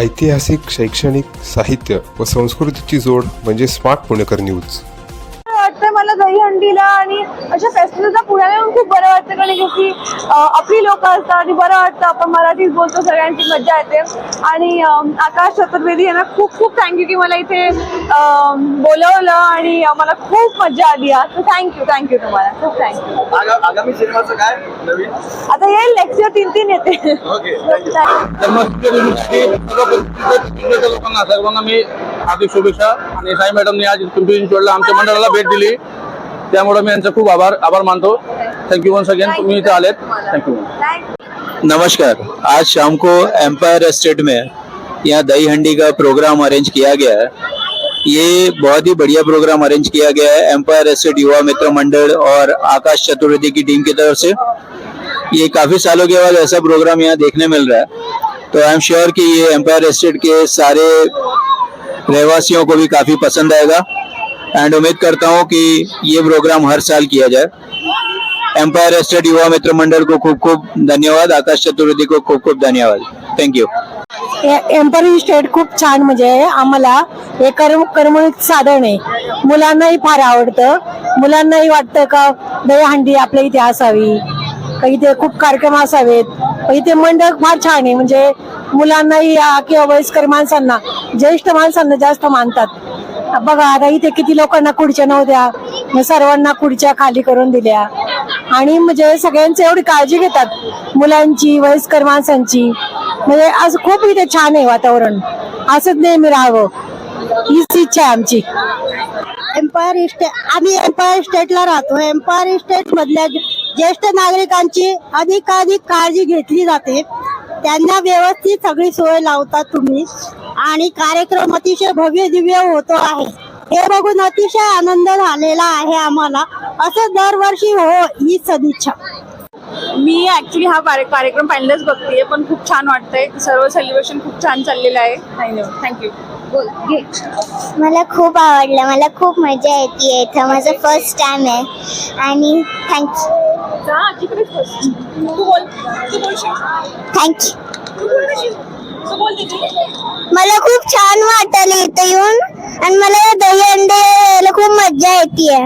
ऐतिहासिक शैक्षणिक साहित्य व संस्कृतीची जोड म्हणजे स्मार्ट पुणेकर न्यूज. वाटतंय मला दहीहंडीला आणि अशा फेस्टिवलला पुण्याला येऊन खूप बरं वाटतं कारण की आपली लोक असतात आणि बरं वाटतं. आपण मराठीत बोलतो सगळ्यांची मजा येते. आणि आकाश चतुर्वेदी यांना खूप खूप थँक्यू की मला इथे बोलवलं आणि अं, मला खूप मजा आली आज थँक्यू थँक्यू तुम्हाला. खूप थँक्यू आगा- आगामी सिनेमाचं काय? नवीन? आता येईल लेक्चर तीन तीन येते. ओके लोकांना सर्वांना मी हार्दिक शुभेच्छा. आणि साई मॅडमने आज पिंपरी चिंचवडला आमच्या मंडळाला भेट दिली. त्यामुळे मी यांचा खूप आभार आभार मानतो. थँक्यू वन्स अगेन तुम्ही इथे आलेत. थँक्यू. नमस्कार. आज शाम को एम्पायर एस्टेट में यहाँ दही हंडी का प्रोग्राम अरेंज किया गया है। ये बहुत ही बढ़िया प्रोग्राम अरेंज किया गया है एम्पायर एस्टेट युवा मित्र मंडल और आकाश चतुर्वेदी की टीम की तरफ़ से। ये काफ़ी सालों के बाद ऐसा प्रोग्राम यहाँ देखने मिल रहा है। तो आई एम श्योर कि ये एम्पायर एस्टेट के सारे रहवासियों को भी काफ़ी पसंद आएगा। एंड उम्मीद करता हूँ कि ये प्रोग्राम हर साल किया जाए। एम्पायर एस्टेट युवा मित्र मंडल को खूब खूब धन्यवाद आकाश चतुर्वेदी को खूब खूब धन्यवाद थँक्यू एम्परी स्टेट खूप छान म्हणजे आम्हाला हे कर्म करमणूक साधन आहे. मुलांनाही फार आवडतं. मुलांनाही वाटतं का दहीहंडी आपल्या इथे असावी. का इथे खूप कार्यक्रम असावेत. इथे मंडळ फार छान आहे. म्हणजे मुलांनाही या किंवा वयस्कर माणसांना ज्येष्ठ माणसांना जास्त मानतात. बघा आता इथे किती लोकांना खुर्च्या नव्हत्या. मग सर्वांना खुर्च्या खाली करून दिल्या. आणि म्हणजे सगळ्यांची एवढी काळजी घेतात मुलांची वयस्कर माणसांची. म्हणजे असं खूप इथे छान आहे वातावरण. असंच नेहमी राहावं. हीच इच्छा आहे आमची. एम्पायर इस्टेट आम्ही एम्पायर स्टेटला राहतो. एम्पायर इस्टेट मधल्या ज्येष्ठ नागरिकांची अधिकाधिक काळजी घेतली जाते. त्यांना व्यवस्थित सगळी सोय लावतात तुम्ही. आणि कार्यक्रम अतिशय भव्य दिव्य होतो आहे. हे बघून अतिशय आनंद झालेला आहे आम्हाला. असं दरवर्षी हो ही सदिच्छा. मी ऍक्च्युली हा कार्य- कार्यक्रम पहिल्यांदाच बघतेय पण खूप छान वाटतंय. सर्व सेलिब्रेशन खूप छान चाललेलं आहे. थँक्यू बोल घे. मला खूप आवडलं. मला खूप मजा येते इथं. माझं फर्स्ट टाइम आहे. आणि थँक्यू जा आजीकडे बस. तू बोल. तू बोलशील थँक्यू तू बोल कशी? तू बोल दीदी. मला खूप छान वाटलं इथं येऊन. आणि मला या दही अंडे खूप मजा येते